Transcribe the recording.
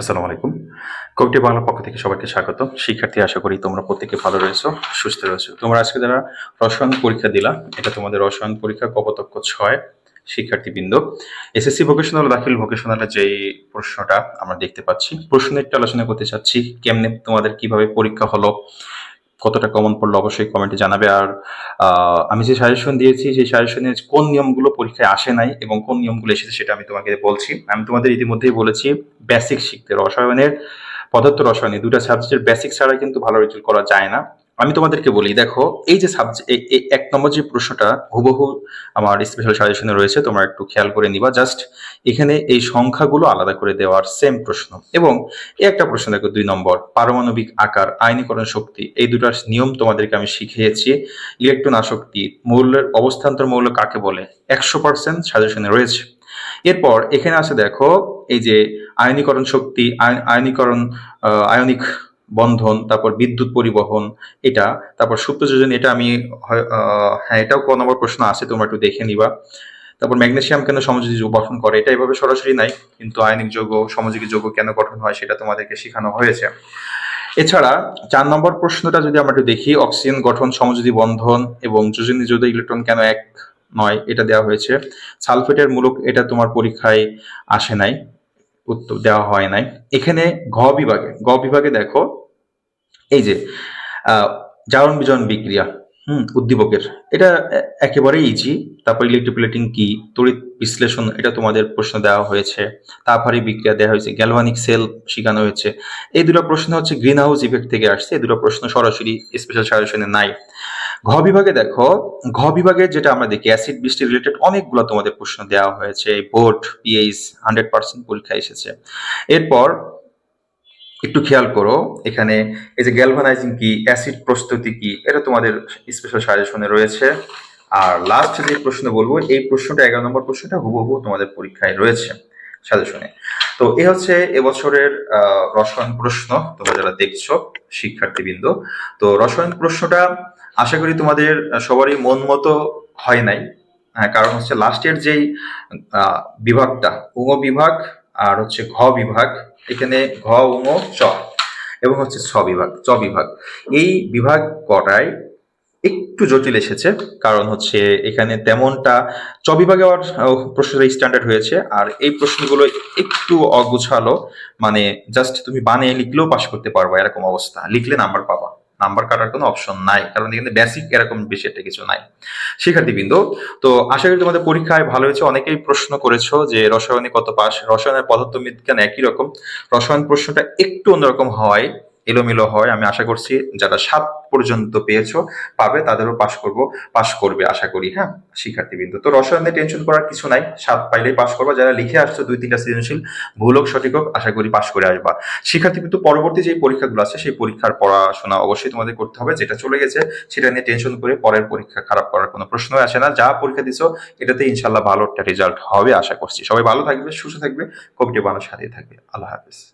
আসসালামু আলাইকুম। কবিটি বাংলা পক্ষ থেকে সবাইকে স্বাগত। শিক্ষার্থী, আশা করি তোমরা প্রত্যেকে ভালো রয়েছো, সুস্থ রয়েছো। তোমরা আজকে যারা রসায়ন পরীক্ষা দিলা, এটা তোমাদের রসায়ন পরীক্ষা কপতক্ষ ছয়, শিক্ষার্থীবৃন্দ। এসএসসি ভোকেশনাল দাখিল ভোকেশনালের যে প্রশ্নটা আমরা দেখতে পাচ্ছি, প্রশ্নের একটু আলোচনা করতে চাচ্ছি, কেমনে তোমাদের কীভাবে পরীক্ষা হলো কতটা কমন পড়ল অবশ্যই কমেন্টে জানাবে। আর আমি যে সাজেশন দিয়েছি সেই সাজেশনের কোন নিয়মগুলো পরীক্ষায় আসে নাই এবং কোন নিয়মগুলো এসেছে সেটা আমি তোমাকে বলছি। আমি তোমাদের ইতিমধ্যেই বলেছি বেসিক শিখতে। রসায়নের, পদার্থ রসায়নে দুটা সাবজেক্টের বেসিক ছাড়া কিন্তু ভালো রেজাল্ট করা যায় না। আমি তোমাদেরকে বলি, দেখো, এই যে সাবজেক্ট এক নম্বর যে প্রশ্নটা হুবহু আমার স্পেশাল সাজেশনে রয়েছে, তোমরা একটু খেয়াল করে নিবা। জাস্ট এখানে এই সংখ্যাগুলো আলাদা করে দেওয়ার সেম প্রশ্ন। এবং এই একটা প্রশ্ন, দেখো, দুই নম্বর, পারমাণবিক আকার, আইনীকরণ শক্তি, এই দুটার নিয়ম তোমাদেরকে আমি শিখিয়েছি। ইলেকট্রন আসক্তি মৌলের অবস্থান্তর মৌল কাকে বলে? একশো পার্সেন্ট সাজেশনে রয়েছে। এরপর এখানে আছে, দেখো, এই যে আয়নীকরণ শক্তি আয়- আয়নীকরণ আয়নিক বন্ধন, তারপর বিদ্যুৎ পরিবহন, এটা, তারপর সুপ্ত যোজন এটা আমি হয়- এটাও ক নম্বর প্রশ্ন আছে, তোমরা একটু দেখে নিবা। তারপর ম্যাগনেসিয়াম কেন সমযোজী যৌগ গঠন করে? এটা এভাবে সরাসরি নাই, কিন্তু আয়নিক যৌগ, সমযোজী যৌগ কেন গঠন হয় সেটা তোমাদেরকে শেখানো হয়েছে। এছাড়া চার নম্বর প্রশ্নটা যদি আমরা একটু দেখি, অক্সিজেন গঠন, সমযোজী বন্ধন এবং যোজনী যৌগ ইলেকট্রন কেন এক নয়, এটা দেওয়া হয়েছে। সালফেটের মূলক এটা তোমার পরীক্ষায় আসে নাই। উত্তর দেওয়া হয় নাই। এখানে ঘ বিভাগে গ বিভাগে দেখো, এই যে জারণ বিজন বিক্রিয়া, হুম, উদ্দীপকের, এটা এ- একেবারেই ইজি তারপর ইলেকট্রোপ্লেটিং কি তড়িৎ বিশ্লেষণ, এটা তোমাদের প্রশ্ন দেওয়া হয়েছে। তাপহারী বিক্রিয়া দেওয়া হয়েছে গ্যালভানিক সেল শেখানো হয়েছে। এই দুটো প্রশ্ন হচ্ছে গ্রিন হাউস ইফেক্ট থেকে আসছে, এই দুটো প্রশ্ন সরাসরি স্পেশাল সাজেশনে নাই। ঘ বিভাগে দেখো, ঘ বিভাগে যেটা আমরা দেখি অ্যাসিড বৃষ্টি রিলেটেড অনেকগুলো তোমাদের প্রশ্ন দেওয়া হয়েছে বোর্ড পিএইচ হান্ড্রেড পার্সেন্ট পরীক্ষা এসেছে। এরপর একটু খেয়াল করো, এখানে এই যে গ্যালভানাইজিং কি অ্যাসিড প্রস্তুতি কি, এটা তোমাদের স্পেশাল সাজেশনে রয়েছে। আর লাস্ট যে প্রশ্ন বলব, এই প্রশ্নটা, এগারো নম্বর প্রশ্নটা হুবহু তোমাদের পরীক্ষায় রয়েছে সাজেশনে তো এ হচ্ছে এবছরের রসায়ন প্রশ্ন তোমরা যারা দেখছ শিক্ষার্থীবৃন্দ। তো রসায়ন প্রশ্নটা আশা করি তোমাদের সবারই মন মতো হয় নাই। হ্যাঁ, কারণ হচ্ছে লাস্টের যেই বিভাগটা উঙ্গ বিভাগ আর হচ্ছে ঘ বিভাগ এখানে ঘ উঙ্গ চ এবং হচ্ছে ছ বিভাগ চ বিভাগ। এই বিভাগ কটায় একটু জটিল এসেছে, কারণ হচ্ছে এখানে তেমনটা চ বিভাগে আবার প্রশ্নটা স্ট্যান্ডার্ড হয়েছে। আর এই প্রশ্নগুলো একটু অগুছালো মানে জাস্ট তুমি বানিয়ে লিখলেও পাস করতে পারবা এরকম অবস্থা। লিখলে নাম্বার পাবা। নাম্বার কাটার কোনো অপশন নাই, কারণ এখানে বেসিক এরকম বেশি একটা কিছু নাই। শিক্ষার্থীবৃন্দ, তো আশা করি তোমাদের পরীক্ষায় ভালো হয়েছে। অনেকেই প্রশ্ন করেছ যে রসায়নে কত পাস রসায়নের পদার্থবিজ্ঞান একই রকম। রসায়ন প্রশ্নটা একটু অন্যরকম হয়। এলোমেলো হয়। আমি আশা করছি যারা সাত পর্যন্ত পেয়েছ, পাবে, তাদেরও পাশ করব, পাশ করবে আশা করি হ্যাঁ? শিক্ষার্থীবৃন্দ। তো রসায়নে টেনশন করার কিছু নাই। সাত পাইলেই পাশ করবা। যারা লিখে আসছো, দুই, তিনটা সৃজনশীল, ভুল হোক, সঠিক হোক, আশা করি পাশ করে আসবা। শিক্ষার্থীবৃন্দ, পরবর্তী যে পরীক্ষাগুলো আছে, সেই পরীক্ষার পড়াশোনা অবশ্যই তোমাদের করতে হবে। যেটা চলে গেছে, সেটা নিয়ে টেনশন করে পরের পরীক্ষা খারাপ করার কোনো প্রশ্নই আসে না। যা পরীক্ষা দিছো, এটাতে ইনশাল্লাহ ভালো একটা রেজাল্ট হবে, আশা করছি। সবাই ভালো থাকবে, সুস্থ থাকবে কবিটি বানার সাথে থাকবে। আল্লাহ হাফিজ।